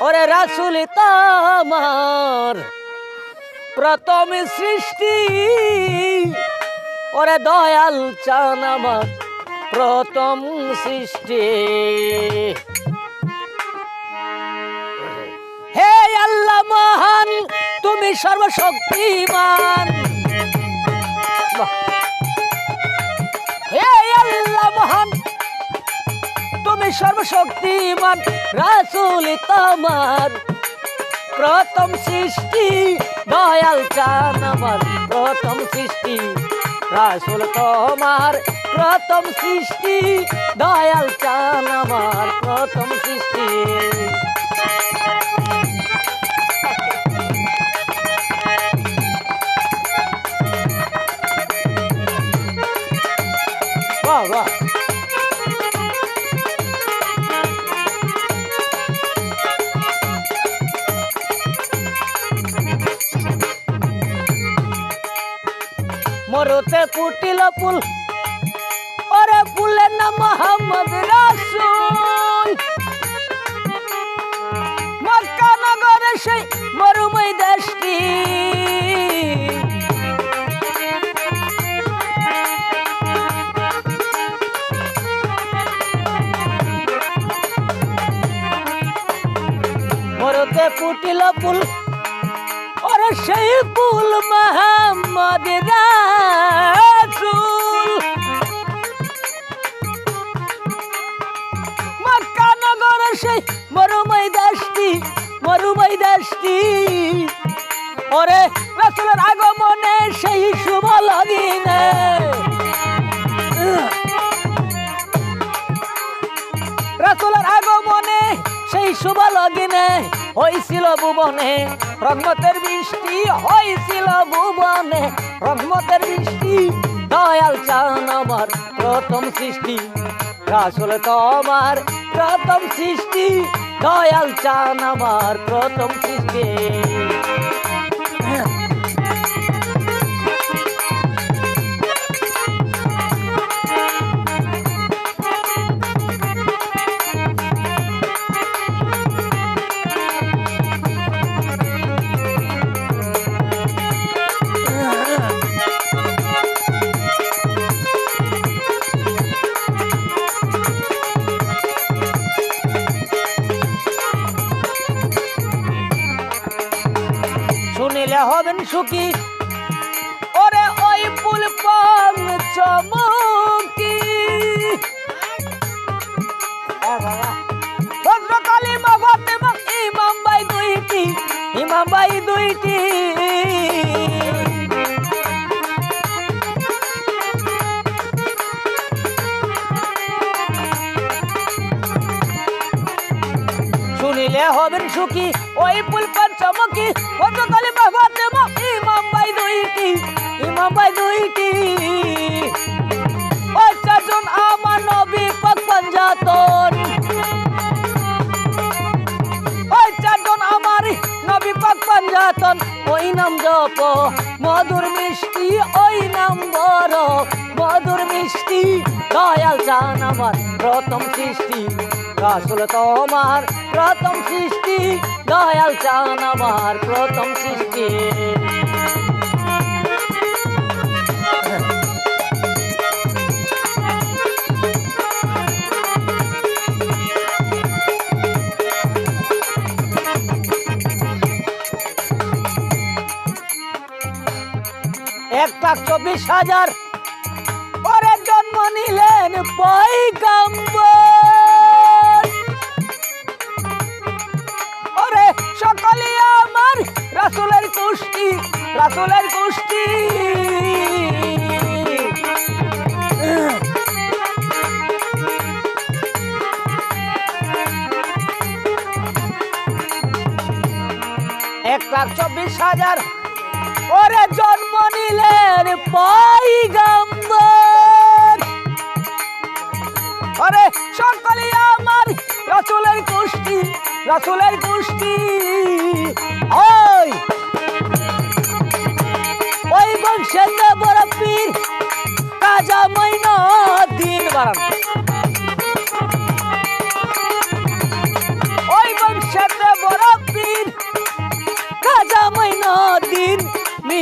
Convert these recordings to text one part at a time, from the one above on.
ওরে রাসুল তামার প্রথম সৃষ্টি। ওরে দয়াল চান আমার প্রথম সৃষ্টি। হে আল্লাহ মহান, তুমি সর্বশক্তিমান। সর্বশক্তিমান, রাসুল তোমার। প্রথম সৃষ্টি, দয়াল চান আমার। প্রথম সৃষ্টি, রাসুল তোমার। প্রথম সৃষ্টি, দয়াল চান আমার। প্রথম সৃষ্টি। মরতে পুটিল পুল ওরে পুলের নাম মোহাম্মদ রাসুল। মক্কা নগরে সেই মরুময় দেশটি। মরতে পুটিল পুল পুল মোহাম্মদ রাসুল। মক্কা নগরে সেই মরুময় দাসটি মরুময় দাসটি ওরে রাসুলের আগমনে সেই শুভ লগিনে। রাসুলের আগমনে সেই শুভ লগিনে হয়েছিল ভুবনে রহমতের বৃষ্টি হয়েছিল ভুবনে রহমতের বৃষ্টি, দয়াল চান আমার প্রথম সৃষ্টি। রাসুল তোমার প্রথম সৃষ্টি, দয়াল চান আমার প্রথম সৃষ্টি। শুনিলে হবেন সুখী। ওরে ওই ফুল পান চমকি। সুখী ওই ফুল পান চমকি ভদ্রকালী মা ফাতেমা ইমাম দুইটি ইমাম দুইটি। ওই নাম জপ, মধুর মিষ্টি, ওই নাম বড় মধুর মিষ্টি, দয়াল চান আমার প্রথম সৃষ্টি। রাসুল তোমার প্রথম সৃষ্টি। দয়াল চান আমার প্রথম সৃষ্টি। এক লাখ চব্বিশ হাজার পরে জন্ম নিলেন চব্বিশ হাজার। ওরে জন্ম নিলেন পৈগম্বর আরে সকলে আমার, রাসুলের কুষ্টি রাসুলের কুষ্টি। ওই ওই বংশের বড় পীর কাজা মইন দিন বাড়ান সাথে বড়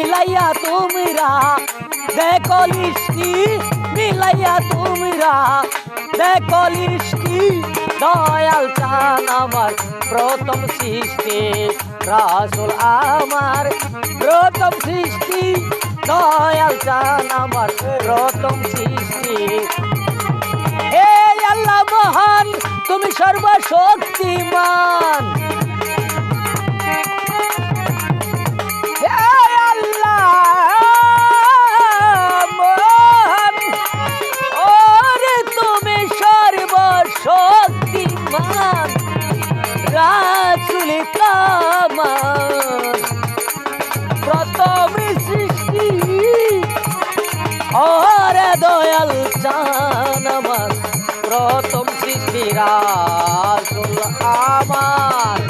মিলাইয়া তোমরা, দেখো লিস্টি মিলাইয়া তোমরা, দেখো লিস্টি দয়াল চান আমার প্রথম সৃষ্টি, রাসুল আমার প্রথম সৃষ্টি, দয়াল চান আমার প্রথম সৃষ্টি। হে আল্লাহ মহান, তুমি সর্বশক্তিমান। ওরে দয়াল চান আমার প্রথম সৃষ্টি রাসুল আমার।